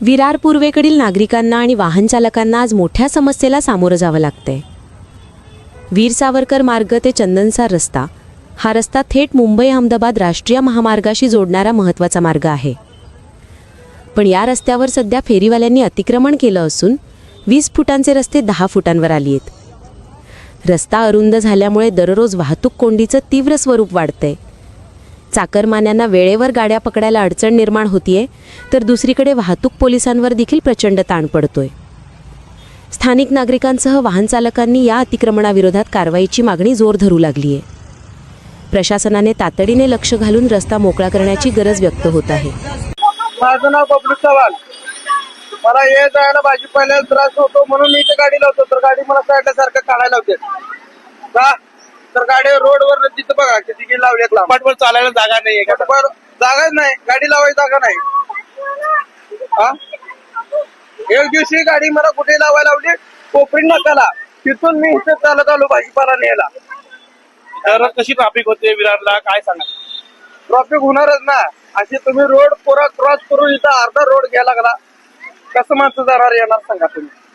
विरार पूर्वेकडील नागरिकांना आणि वाहनचालकांना आज मोठ्या समस्येला सामोरं जावं लागतंय. वीर सावरकर मार्ग ते चंदनसार रस्ता. हा रस्ता थेट मुंबई अहमदाबाद राष्ट्रीय महामार्गाशी जोडणारा महत्त्वाचा मार्ग आहे. पण या रस्त्यावर सध्या फेरीवाल्यांनी अतिक्रमण केलं असून वीस फुटांचे रस्ते दहा फुटांवर आली आहेत. रस्ता अरुंद झाल्यामुळे दररोज वाहतूक कोंडीचं तीव्र स्वरूप वाढतंय. चाकरमान्यांना वेळेवर गाड्या पकडायला अडचण निर्माण होतीये तर दुसरीकडे वाहतूक पोलिसांवर देखील प्रचंड ताण पडतोय. स्थानिक नागरिकांसह वाहन चालकांनी या अतिक्रमणाविरोधात कारवाईची मागणी जोर धरू लागली आहे प्रशासनाने तातडीने लक्ष घालून रस्ता मोकळा करण्याची गरज व्यक्त होत आहे. माझं नाव बबलू चव्हाण. मला ये जायला भाजीपाल्याला त्रास होतो म्हणून मी इथे गाडी लावतो तर गाडी मला सारखं काढायला होते तर गाडी रोडवर तिथं बघा किती गेली लावल्यात लांब. चालायला जागा नाहीये का? जागाच नाही. गाडी लावायची जागा नाही. हा? एक दिवशी गाडी मला कुठे लावायला लावली? कोपरी नाकाला. तिथून मी इथे चालत आलो भाजीपाला न्यायला तर कशी ट्रॅफिक होते विरारला? काय सांगा? ट्रॉफिक होणारच ना. अशी तुम्ही रोड पुरा क्रॉस करून इथं अर्धा रोड घ्यायला लागला. कसं माणसं जाणार येणार सांगा तुम्ही?